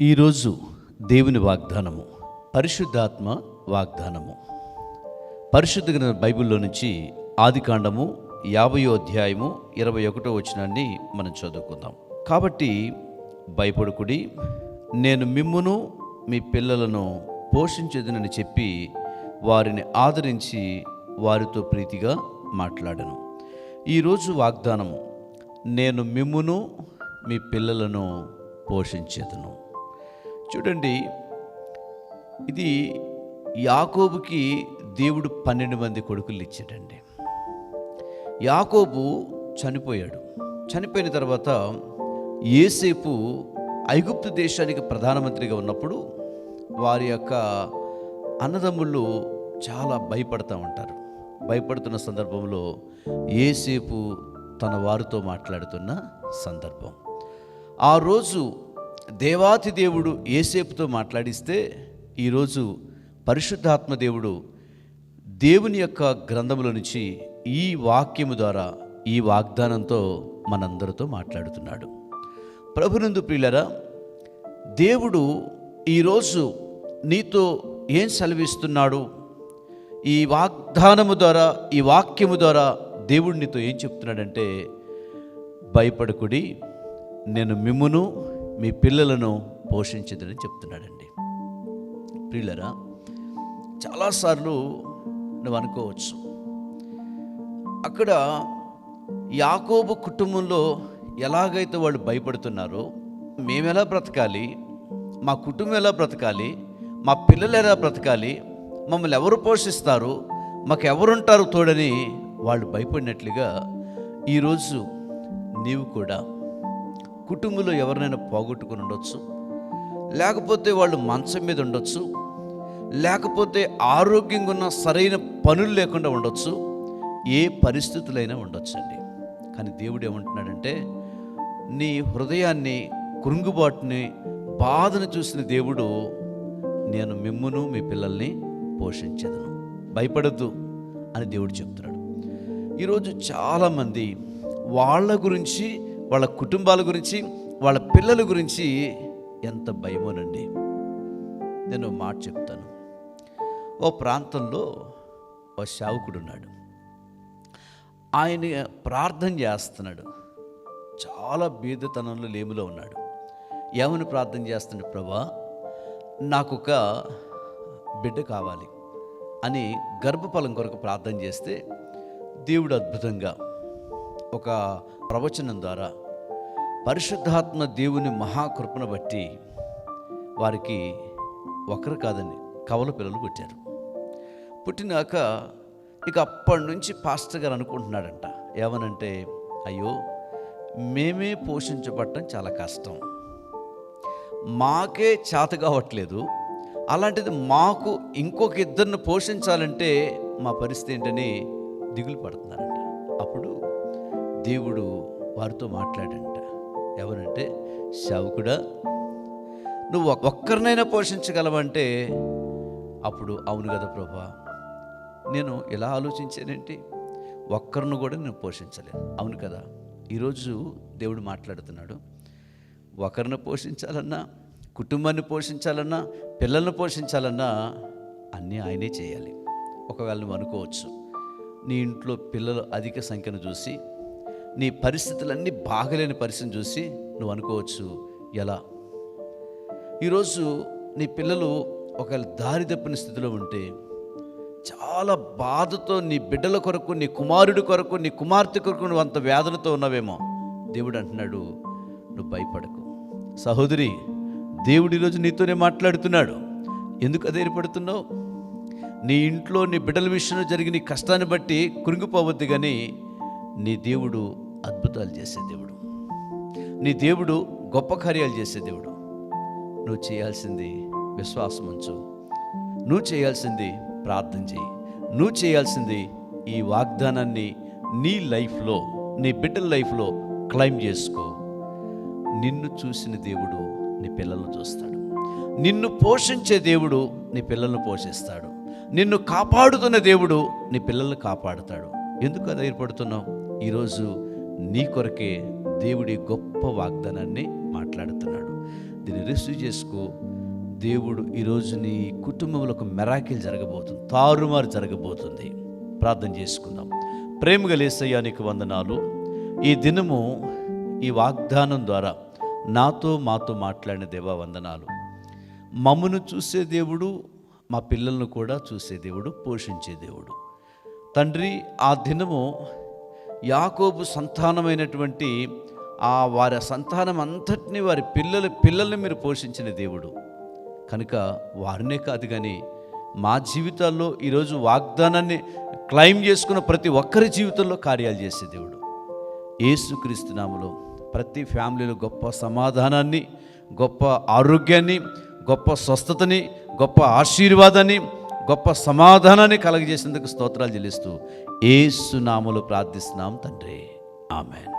ఈరోజు దేవుని వాగ్దానము పరిశుద్ధాత్మ వాగ్దానము. పరిశుద్ధ గ్రంథ బైబిల్లో నుంచి ఆదికాండము యాభయో అధ్యాయము ఇరవై ఒకటో వచనాన్ని మనం చదువుకుందాం. కాబట్టి భయపడుకుడి నేను మిమ్మును మీ పిల్లలను పోషించదునని చెప్పి వారిని ఆదరించి వారితో ప్రీతిగా మాట్లాడను. ఈరోజు వాగ్దానము నేను మిమ్మును మీ పిల్లలను పోషించేదను. చూడండి ఇది యాకోబుకి దేవుడు పన్నెండు మంది కొడుకులు ఇచ్చాడండి. యాకోబు చనిపోయాడు. చనిపోయిన తర్వాత ఏసేపు ఐగుప్తు దేశానికి ప్రధానమంత్రిగా ఉన్నప్పుడు వారి యొక్క అన్నదమ్ముళ్ళు చాలా భయపడతా ఉంటారు. భయపడుతున్న సందర్భంలో ఏసేపు తన వారితో మాట్లాడుతున్న సందర్భం. ఆ రోజు దేవాతి దేవుడు ఏసేపుతో మాట్లాడిస్తే ఈరోజు పరిశుద్ధాత్మ దేవుడు దేవుని యొక్క గ్రంథముల నుంచి ఈ వాక్యము ద్వారా ఈ వాగ్దానంతో మనందరితో మాట్లాడుతున్నాడు. ప్రభునందు ప్రియులరా దేవుడు ఈరోజు నీతో ఏం సెలవిస్తున్నాడు? ఈ వాగ్దానము ద్వారా ఈ వాక్యము ద్వారా దేవుడు నీతో ఏం చెప్తున్నాడంటే భయపడకుడి నేను మిమ్మును మీ పిల్లలను పోషించదని చెప్తున్నాడండి. ప్రియులరా చాలాసార్లు నువ్వు అనుకోవచ్చు. అక్కడ యాకోబు కుటుంబంలో ఎలాగైతే వాళ్ళు భయపడుతున్నారో మేము ఎలా బ్రతకాలి మా కుటుంబం ఎలా బ్రతకాలి మా పిల్లలు ఎలా బ్రతకాలి మమ్మల్ని ఎవరు పోషిస్తారు మాకు ఎవరుంటారు తోడని వాళ్ళు భయపడినట్లుగా ఈరోజు నీవు కూడా కుటుంబంలో ఎవరినైనా పోగొట్టుకుని ఉండొచ్చు. లేకపోతే వాళ్ళు మంచం మీద ఉండొచ్చు. లేకపోతే ఆరోగ్యంగా ఉన్న సరైన పనులు లేకుండా ఉండొచ్చు. ఏ పరిస్థితులైనా ఉండొచ్చండి. కానీ దేవుడు ఏమంటున్నాడంటే నీ హృదయాన్ని కృంగుబాటుని బాధను చూసిన దేవుడు నేను మిమ్మును మీ పిల్లల్ని పోషించదను భయపడద్దు అని దేవుడు చెప్తున్నాడు. ఈరోజు చాలామంది వాళ్ళ గురించి వాళ్ళ కుటుంబాల గురించి వాళ్ళ పిల్లల గురించి ఎంత భయమోనండి. నేను మాట చెప్తాను. ఓ ప్రాంతంలో ఓ సేవకుడు ఉన్నాడు ఆయన ప్రార్థన చేస్తున్నాడు. చాలా బీదతనంలో లేములో ఉన్నాడు. ఏమని ప్రార్థన చేస్తున్నాడు? ప్రభా నాకు ఒక బిడ్డ కావాలి అని గర్భఫలం కొరకు ప్రార్థన చేస్తే దేవుడు అద్భుతంగా ఒక ప్రవచనం ద్వారా పరిశుద్ధాత్మ దేవుని మహాకృపను బట్టి వారికి ఒకరు కాదని కవల పిల్లలు పుట్టారు పుట్టినాక ఇక అప్పటి నుంచి పాస్టర్ గారు అనుకుంటున్నాడంట ఏమనంటే అయ్యో మేమే పోషించబడటం చాలా కష్టం. మాకే చేత కావట్లేదు. అలాంటిది మాకు ఇంకొక ఇద్దరిని పోషించాలంటే మా పరిస్థితి ఏంటని దిగులు పడుతున్నారంట. అప్పుడు దేవుడు వారితో మాట్లాడంట. ఎవరంటే శవుకుడా నువ్వు ఒక్కరినైనా పోషించగలవంటే అప్పుడు అవును కదా ప్రభా. నేను ఎలా ఆలోచించానేంటి ఒక్కరిని కూడా నేను పోషించలేను. అవును కదా. ఈరోజు దేవుడు మాట్లాడుతున్నాడు. ఒకరిని పోషించాలన్నా కుటుంబాన్ని పోషించాలన్నా పిల్లల్ని పోషించాలన్నా అన్నీ ఆయనే చేయాలి. ఒకవేళ నువ్వు అనుకోవచ్చు నీ ఇంట్లో పిల్లలు అధిక సంఖ్యను చూసి నీ పరిస్థితులన్నీ బాగలేని పరిస్థితిని చూసి నువ్వు అనుకోవచ్చు ఎలా? ఈరోజు నీ పిల్లలు ఒకవేళ దారి తప్పిన స్థితిలో ఉంటే చాలా బాధతో నీ బిడ్డల కొరకు నీ కుమారుడి కొరకు నీ కుమార్తె కొరకు నువ్వు అంత వేదనతో ఉన్నావేమో. దేవుడు అంటున్నాడు నువ్వు భయపడకు. సహోదరి దేవుడు ఈరోజు నీతోనే మాట్లాడుతున్నాడు. ఎందుకు అధైర్యపడుతున్నావు నీ ఇంట్లో నీ బిడ్డల విషయంలో జరిగిన కష్టాన్ని బట్టి కురింగిపోవద్దు కానీ నీ దేవుడు అద్భుతాలు చేసే దేవుడు. నీ దేవుడు గొప్ప కార్యాలు చేసే దేవుడు. నువ్వు చేయాల్సింది విశ్వాసం ఉంచు. నువ్వు చేయాల్సింది ప్రార్థన చేయి. నువ్వు చేయాల్సింది ఈ వాగ్దానాన్ని నీ లైఫ్లో నీ బిడ్డల లైఫ్లో క్లైమ్ చేసుకో. నిన్ను చూసిన దేవుడు నీ పిల్లలను చూస్తాడు. నిన్ను పోషించే దేవుడు నీ పిల్లలను పోషిస్తాడు. నిన్ను కాపాడుతున్న దేవుడు నీ పిల్లల్ని కాపాడుతాడు. ఎందుకు ధైర్యపడుతున్నావు ఈరోజు నీ కొరకే దేవుడి గొప్ప వాగ్దానాన్ని మాట్లాడుతున్నాడు. దీన్ని రిసీవ్ చేసుకో. దేవుడు ఈరోజు నీ కుటుంబంలో ఒక మెరాకిల్ జరగబోతుంది. తారుమారు జరగబోతుంది. ప్రార్థన చేసుకుందాం. ప్రేమ గలేసయ్యా నీకు వందనాలు. ఈ దినము ఈ వాగ్దానం ద్వారా నాతో మాతో మాట్లాడిన దేవా వందనాలు. మమ్మను చూసే దేవుడు మా పిల్లలను కూడా చూసే దేవుడు పోషించే దేవుడు. తండ్రి ఆ దినము యాకోబు సంతానమైనటువంటి ఆ వారి సంతానం అంతటిని వారి పిల్లల పిల్లల్ని మీరు పోషించిన దేవుడు. కనుక వారినే కాదు కానీ మా జీవితాల్లో ఈరోజు వాగ్దానాన్ని క్లైమ్ చేసుకున్న ప్రతి ఒక్కరి జీవితంలో కార్యాలు చేసే దేవుడు. యేసుక్రీస్తు ప్రతి ఫ్యామిలీలో గొప్ప సమాధానాన్ని గొప్ప ఆరోగ్యాన్ని గొప్ప స్వస్థతని గొప్ప ఆశీర్వాదాన్ని గొప్ప సమాధానాన్ని కలగజేసేందుకు స్తోత్రాలు చెల్లిస్తూ ఏసునామలు నామములో ప్రార్థిస్తున్నాం తండ్రి. ఆమెన్.